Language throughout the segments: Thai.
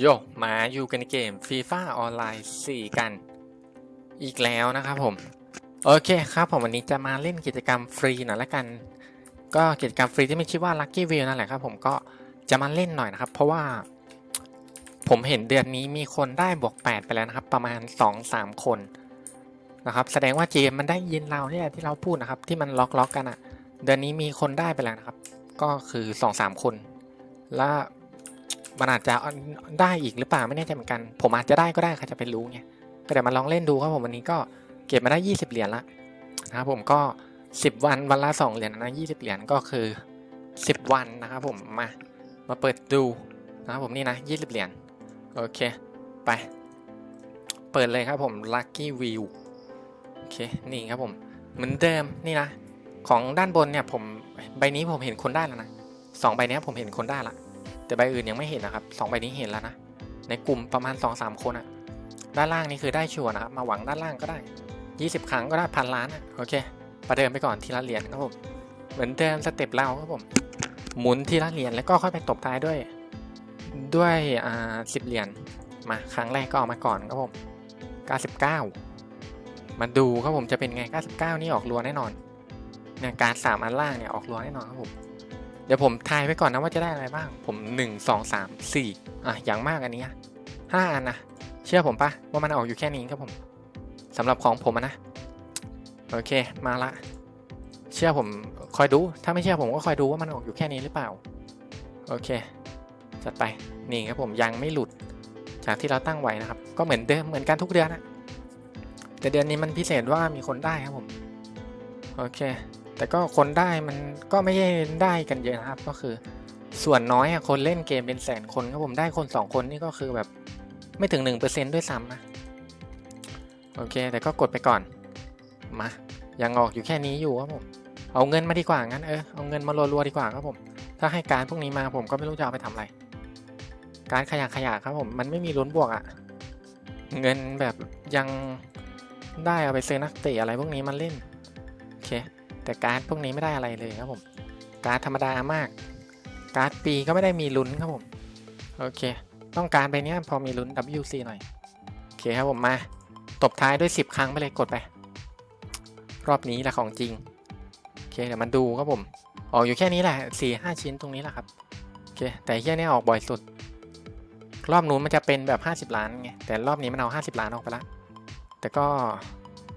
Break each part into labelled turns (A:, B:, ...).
A: โยมาอยู่กันในเกม FIFA ออนไลน์4 กัน อีกแล้วนะครับผม โอเคครับผมวันนี้จะมาเล่นกิจกรรมฟรีหน่อยละกัน ก็กิจกรรมฟรีที่ไมีชื่อว่า Lucky View นั่นแหละครับผมก็จะมาเล่นหน่อยนะครับ เพราะว่า ผมเห็นเดือนนี้มีคนได้บวก 8 ไปแล้วนะครับ ประมาณ 2-3 คนนะครับแสดงว่าเจมมันได้ยินเราเนี่ยที่เราพูดนะครับ ที่มันล็อกล็อกๆกันอะ่ะ เดือนนี้มีคนได้ไปแล้วนะครับ ก็คือ 2-3 คนแล้ว มันอาจจะได้อีกหรือเปล่าไม่แน่ใจเหมือนกัน ผมอาจจะได้ก็ได้ใครจะไปรู้ไงก็เดี๋ยวมาลองเล่นดูครับผมวันนี้ก็เก็บมาได้ 20 เหรียญละนะครับผมก็ 10 วันวันละ2เหรียญนะ20 เหรียญก็คือ 10 วันนะครับผมมามาเปิดดูนะครับผมนี่นะ 20 เหรียญโอเคไป เปิดเลยครับผม Lucky View โอเคนี่ครับผมเหมือนเดิมนี่นะ ของด้านบนเนี่ยผมใบนี้ผมเห็นคนได้แล้วนะสองใบนี้ผมเห็นคนได้ละ แต่ใบอื่นยังไม่เห็นนะครับสองใบนี้เห็นแล้วนะ ในกลุ่มประมาณ2อสคนอะด้านล่างนี่คือได้ชัวร์นะครับ มาหวังด้านล่างก็ได้ 20 ครั้งก็ได้พันล้านอะโอเค ประเดิมไปก่อนทีละเหรียญครับผม เหมือนเดิมสเต็ปเราครับผม หมุนทีละเหรียญแล้วก็ค่อยไปตบท้ายด้วย ด้วยอ่าสิบเหรียญ มาครั้งแรกก็เอามาก่อนครับผม 99 มาดูครับผมจะเป็นไง 99 นี่ออกรัวแน่นอนเนี่ยการสามอันล่างเนี่ยออกรัวแน่นอนครับผม เดี๋ยวผมทายไว้ก่อนนะว่าจะได้อะไรบ้าง ผมหนึ่งสองสามสี่อะอย่างมากอันนี้ห้าอันนะเชื่อผมปะว่ามันออกอยู่แค่นี้ครับผมสำหรับของผมนะ โอเคมาละ เชื่อผมคอยดู ถ้าไม่เชื่อผมก็คอยดูว่ามันออกอยู่แค่นี้หรือเปล่า โอเค จัดไปนี่ครับผมยังไม่หลุด จากที่เราตั้งไว้นะครับ ก็เหมือนเดิมเหมือนกันทุกเดือนนะแต่เดือนนี้มันพิเศษว่ามีคนได้ครับผม โอเค แต่ก็คนได้มันก็ไม่ใช่ได้กันเยอะนะครับ ก็คือ ส่วนน้อยอะคนเล่นเกมเป็นแสนคนครับผมได้คน 2 คนนี่ก็คือแบบไม่ถึง 1%ด้วยซ้ำนะโอเค แต่ก็กดไปก่อน มายังออกอยู่แค่นี้อยู่ครับผม เอาเงินมาดีกว่างั้นเออเอาเงินมารัวๆดีกว่าครับผม ถ้าให้การพวกนี้มาผมก็ไม่รู้จะเอาไปทำอะไร การขยะขยะครับผม มันไม่มีลุ้นบวกอะเงินแบบยังได้เอาไปซื้อนักเตะอะไรพวกนี้มาเล่น โอเค แต่การ์ดพวกนี้ไม่ได้อะไรเลยครับผม การ์ดธรรมดามาก การ์ดปีก็ไม่ได้มีลุ้นครับผม โอเค ต้องการไปเนี้ยพอมีลุ้น WC หน่อย โอเคครับผมมา ตบท้ายด้วย 10 ครั้งไปเลยกดไป รอบนี้แหละของจริง โอเคเดี๋ยวมาดูครับผม ออกอยู่แค่นี้แหละสี่ห้าชิ้นตรงนี้แหละครับ โอเค แต่แค่นี้ออกบ่อยสุด รอบนู้นมันจะเป็นแบบ 50 ล้านไง แต่รอบนี้มันเอา 50 ล้านออกไปละ แต่ก็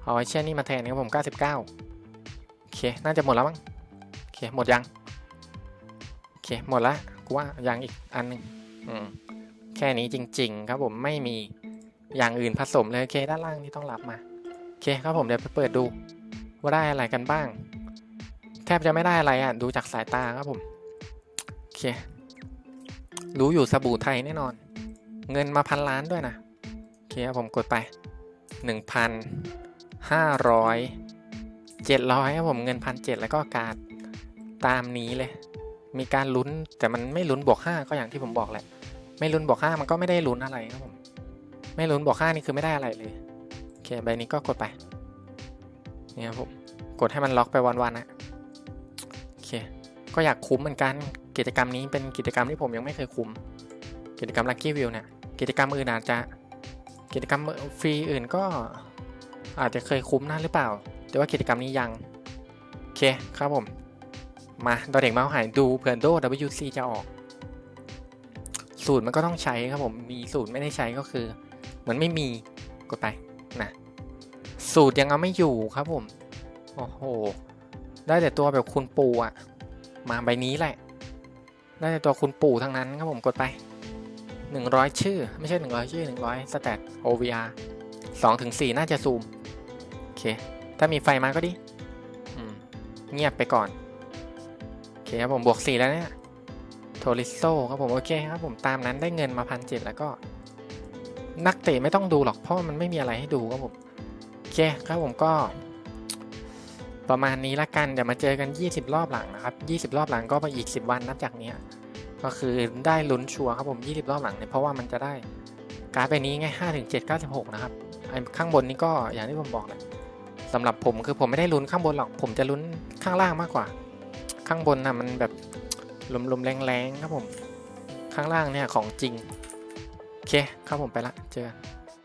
A: เอาไอ้เช่นนี้มาแทนครับผม 99 โอเค น่าจะหมดแล้วมั้งโอเค หมดยัง โอเค หมดละกูว่ายังอีกอันหนึ่งอืม แค่นี้จริง ๆ ครับผมไม่มีอย่างอื่นผสมเลยโอเค ด้านล่างที่ต้องรับมา โอเคครับผมเดี๋ยวไปเปิดดู ว่าได้อะไรกันบ้าง แทบจะไม่ได้อะไรอะ ดูจากสายตาครับผม โอเค รู้อยู่สบู่ไทยแน่นอน เงินมาพันล้านด้วยนะ โอเคครับผมกดไปหนึ่งพันห้าร้อย เจ็ดร้อยครับผมเงินพันเจ็ดแล้วก็การดตามนี้เลย มีการลุ้นแต่มันไม่ลุ้นบวกห้าก็อย่างที่ผมบอกแหละ ไม่ลุ้นบวกห้ามันก็ไม่ได้ลุ้นอะไรครับผมไม่ลุ้นบวกห้านี่คือไม่ได้อะไรเลยโอเคใบนี้ก็กดไปนี่ครับผมกดให้มันล็อกไปวันๆนะโอเคก็อยากคุ้มเหมือนกันกิจกรรมนี้เป็นกิจกรรมที่ผมยังไม่เคยคุ้ม กิจกรรม Lucky View เนี่ยกิจกรรมอื่นอาจจะกิจกรรมฟรีอื่นก็อาจจะเคยคุ้มนะหรือเปล่า แต่ว่ากิจกรรมนี้ยัง โอเคครับผม มาดอเด็กเมาหายดูเผื่อโด WC จะออก สูตรมันก็ต้องใช้ครับผม มีสูตรไม่ได้ใช้ก็คือ เหมือนไม่มีกดไปนะสูตรยังเอาไม่อยู่ครับผม โอ้โห ได้แต่ตัวแบบคุณปู่อะมาใบนี้แหละ ได้แต่ตัวคุณปู่ทั้งนั้นครับผมกดไป 100 ชื่อ ไม่ใช่ 100 ชื่อ 100สแตท OVR 2ถึง4น่าจะซูม โอเค ถ้ามีไฟมาก็ดีอืมเงียบไปก่อน โอเคครับผมบวก 4 แล้วเนี่ย โทริโซครับผม โอเคครับผมตามนั้นได้เงินมาพันเจ็ดแล้วก็ นักเตะไม่ต้องดูหรอก เพราะมันไม่มีอะไรให้ดูครับผม โอเคครับผมก็ ประมาณนี้ละกัน เดี๋ยวมาเจอกัน 20 รอบหลังนะครับ 20 รอบหลังก็ไปอีก 10 วันนับจากเนี้ยก็คือได้ลุ้นชัวร์ครับผม 20 รอบหลังเนี่ยเพราะว่ามันจะได้การ์ดใบนี้ไง5ถึง7 96 นะครับไอ้ข้างบนนี้ก็อย่างที่ผมบอกแหละ สำหรับผมคือผมไม่ได้ลุ้นข้างบนหรอก ผมจะลุ้นข้างล่างมากกว่า ข้างบนนะมันแบบลมๆแรงๆครับผม ข้างล่างเนี่ยของจริง โอเคครับผมไปละเจอกัน